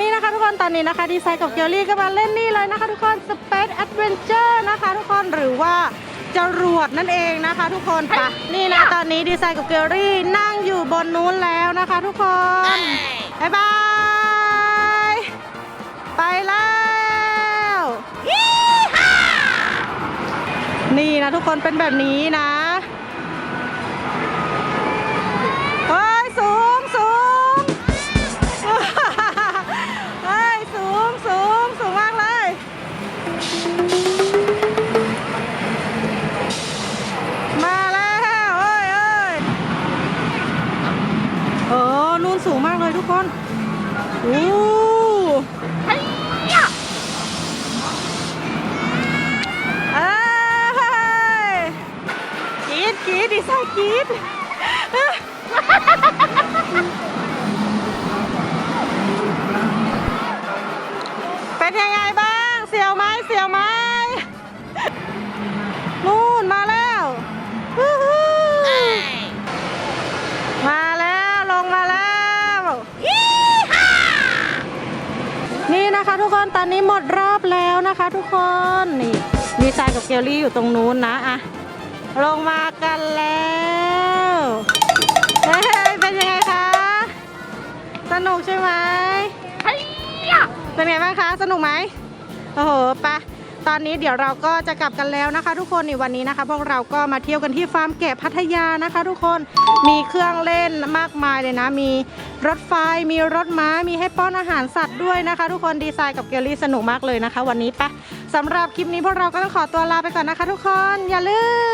นี่นะคะทุกคนตอนนี้นะคะดีไซน์กับเกลลี่ก็มาเล่นนี่เลยนะคะทุกคน Space Adventure นะคะทุกคนหรือว่าจรวดนั่นเองนะคะทุกคนไปะนี่นะตอนนี้ดีไซน์กับเกลลี่นั่งอยู่บนนู้นแล้วนะคะทุกคนบ๊ายบายไปแล้วนี่นะทุกคนเป็นแบบนี้นะ สูงมากเลยทุกคนโอ้เอ้ยกรีดกรีดดีไซน์กรีดเป็นยังไงบ้าง เสียวไหมเสียวไหม ทุกคนตอนนี้หมดรอบแล้วนะคะ ทุกคนนี่มีทรายกับเกลลี่อยู่ตรงนู้นนะอะลงมากันแล้วเฮ้ยเป็นยังไงคะสนุกใช่ไหมเป็นไงบ้างคะ สนุกไหมโอ้โหไปะ ตอนนี้เดี๋ยวเราก็จะกลับกันแล้วนะคะ ทุกคนในวันนี้นะคะ พวกเราก็มาเที่ยวกันที่ฟาร์มแกะพัทยานะคะ ทุกคนมีเครื่องเล่นมากมายเลยนะ มีรถไฟมีรถม้ามีให้ป้อนอาหารสัตว์ด้วยนะคะ ทุกคนดีไซน์กับเกลลี่สนุกมากเลยนะคะ วันนี้ไปะสำหรับคลิปนี้พวกเราก็ต้องขอตัวลาไปก่อนนะคะ ทุกคนอย่าลืม